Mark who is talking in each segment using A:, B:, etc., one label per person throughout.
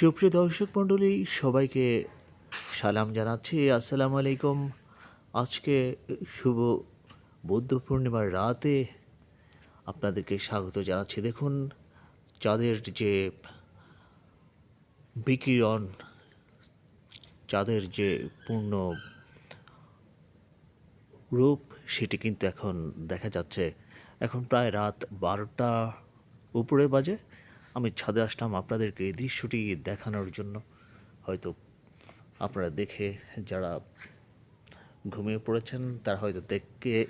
A: সুপ্রিয় দর্শক মণ্ডলী, সবাইকে সালাম জানাচ্ছি। আসসালামু আলাইকুম। আজকে শুভ বৌদ্ধ পূর্ণিমার রাতে আপনাদেরকে স্বাগত জানাচ্ছি। দেখুন, চাঁদের যে বিকিরণ, চাঁদের যে পূর্ণ রূপ, সেটি কিন্তু এখন দেখা যাচ্ছে। এখন প্রায় রাত বারোটা উপরে বাজে। আমি ছাদে আসলাম আপনাদেরকে এই দৃশ্যটি দেখানোর জন্য। হয়তো আপনারা দেখে, যারা ঘুমিয়ে পড়েছেন, তারা হয়তো দেখে,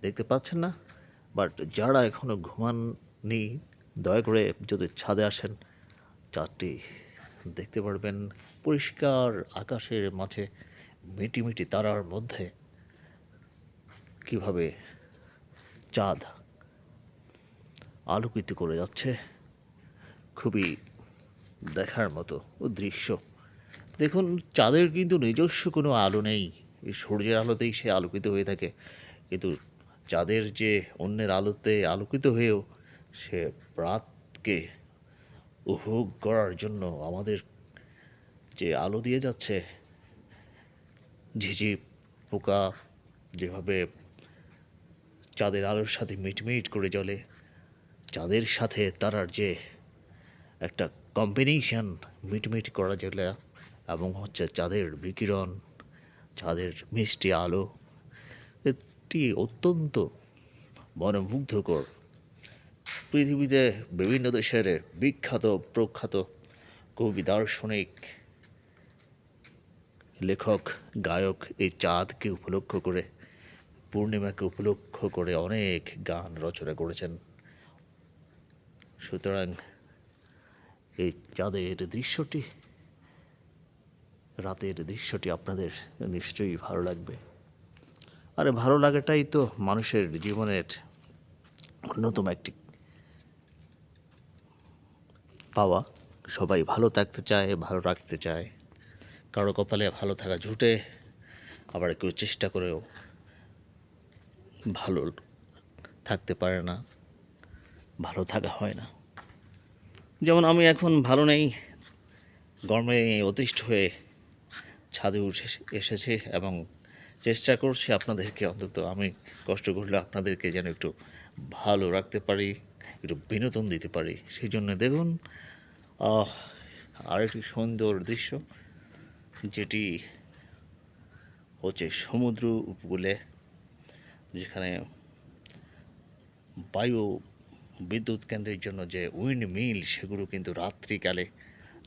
A: দেখতে পাচ্ছেন না। বাট যারা এখনও ঘুমাননি, দয়া করে যদি ছাদে আসেন, চাঁদটি দেখতে পারবেন পরিষ্কার আকাশের মাঝে, মিটি মিটি তারার মধ্যে। কীভাবে চাঁদ আলোকিত করে যাচ্ছে। খুবই দেখার মতো ও দৃশ্য। দেখুন, চাঁদের কিন্তু নিজস্ব কোনো আলো নেই। সূর্যের আলোতেই সে আলোকিত হয়ে থাকে। কিন্তু চাঁদের যে অন্যের আলোতে আলোকিত হয়েও সে রাতকে উপভোগ করার জন্য আমাদের যে আলো দিয়ে যাচ্ছে, ঝিঝি পোকা যেভাবে চাঁদের আলোর সাথে মিটমিট করে জ্বলে, চাঁদের সাথে তারার যে একটা কম্বিনেশন মিটমিট করা যেগুলো এবং হচ্ছে চাঁদের বিকিরণ, চাঁদের মিষ্টি আলো, এটি অত্যন্ত মনোমুগ্ধকর। পৃথিবীতে বিভিন্ন দেশের বিখ্যাত, প্রখ্যাত কবি, দার্শনিক, লেখক, গায়ক এই চাঁদকে উপলক্ষ করে, পূর্ণিমাকে উপলক্ষ করে অনেক গান রচনা করেছেন। সুতরাং এই চাঁদের দৃশ্যটি, রাতের দৃশ্যটি আপনাদের নিশ্চয়ই ভালো লাগবে। আরে ভালো লাগাটাই তো মানুষের জীবনের অন্যতম একটি পাওয়া। সবাই ভালো থাকতে চায়, ভালো রাখতে চায়। কারও কপালে ভালো থাকা ঝুটে আবার কেউ চেষ্টা করেও ভালো থাকতে পারে না, ভালো থাকা হয় না। যেমন আমি এখন ভালো নেই, গরমে অতিষ্ঠ হয়ে ছাদে উঠে এসেছি এবং চেষ্টা করছি আপনাদেরকে অন্তত আমি কষ্ট করলে আপনাদেরকে যেন একটু ভালো রাখতে পারি, একটু বিনোদন দিতে পারি। সেই জন্য দেখুন আরেকটি সুন্দর দৃশ্য, যেটি হচ্ছে সমুদ্র উপকূলে, যেখানে বায়ু বিদ্যুৎ কেন্দ্রের জন্য যে উইন্ড মিল সেগুলো কিন্তু রাত্রিকালে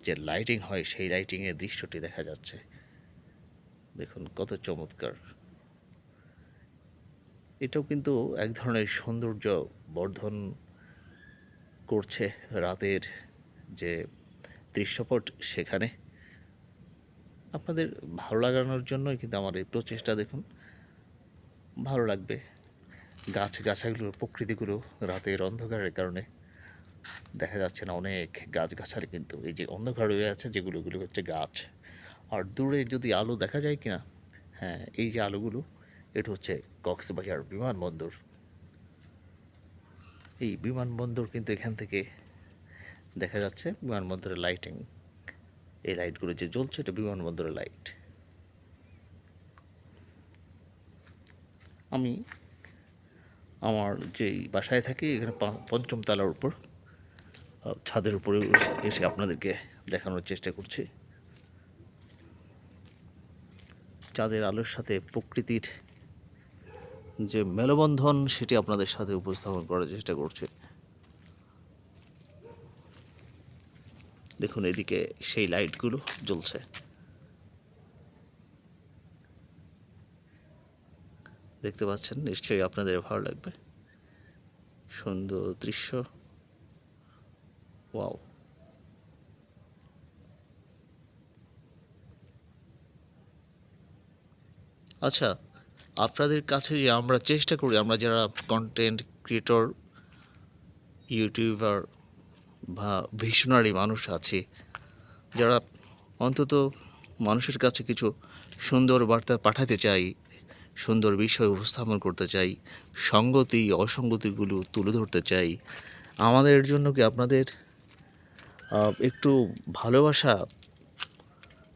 A: যে লাইটিং হয়, সেই লাইটিংয়ের দৃশ্যটি দেখা যাচ্ছে। দেখুন কত চমৎকার। এটাও কিন্তু এক ধরনের সৌন্দর্য বর্ধন করছে রাতের যে দৃশ্যপট সেখানে। আপনাদের ভালো লাগানোর জন্যই কিন্তু আমার এই প্রচেষ্টা দেখুন। ভালো লাগবে। গাছ গাছাগুলো, প্রকৃতিগুলো রাতের অন্ধকারের কারণে দেখা যাচ্ছে না অনেক গাছগাছালি কিন্তু। এই যে অন্ধকার হয়ে আছে, যেগুলো ওগুলো হচ্ছে গাছ। আর দূরে যদি আলো দেখা যায় কিনা হ্যাঁ এই যে আলোগুলো, এটা হচ্ছে কক্সবাজার বিমানবন্দর। এই বিমানবন্দর কিন্তু এখান থেকে দেখা যাচ্ছে বিমানবন্দরের লাইটিং এই লাইটগুলো যে জ্বলছে, এটা বিমানবন্দরের লাইট আমি আমার যেই বাসায় থাকি, এখানে পঞ্চম তলার উপর ছাদের উপরে এসে আপনাদেরকে দেখানোর চেষ্টা করছি। চাঁদের আলোর সাথে প্রকৃতির যে মেলবন্ধন, সেটি আপনাদের সাথে উপস্থাপন করার চেষ্টা করছে। দেখুন, এদিকে সেই লাইটগুলো জ্বলছে। দেখতে পাচ্ছেন, নিশ্চয়ই আপনাদের ভালো লাগবে। সুন্দর দৃশ্য। ওয়াও। আচ্ছা আপনাদের কাছে যে আমরা চেষ্টা করি, আমরা যারা কন্টেন্ট ক্রিয়েটর ইউটিউবার বা ভিশনারি মানুষ আছি, যারা অন্তত মানুষের কাছে কিছু সুন্দর বার্তা পাঠাতে চাই সুন্দর বিষয় উপস্থাপন করতে চাই, সঙ্গতি, অসঙ্গতিগুলো তুলে ধরতে চাই। আমাদের জন্য কি আপনাদের একটু ভালোবাসা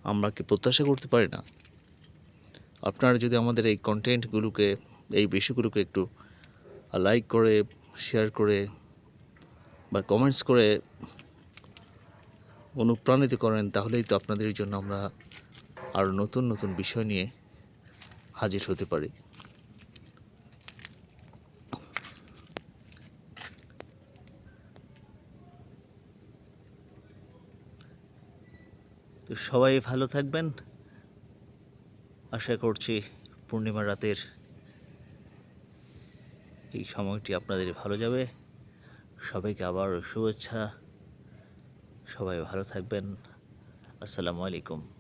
A: আমরা কি প্রত্যাশা করতে পারি না? আপনারা যদি আমাদের এই কন্টেন্টগুলোকে এই বিষয়গুলোকে একটু লাইক করে শেয়ার করে বা কমেন্টস করে অনুপ্রাণিত করেন, তাহলেই তো আপনাদের জন্য আমরা আরও নতুন নতুন বিষয় নিয়ে হাজির হতে পারি। তো সবাই ভালো থাকবেন। আশা করছি পূর্ণিমা রাতের এই সময়টি আপনাদের ভালো যাবে। সবাইকে আবার শুভেচ্ছা। সবাই ভালো থাকবেন। আসসালামু আলাইকুম।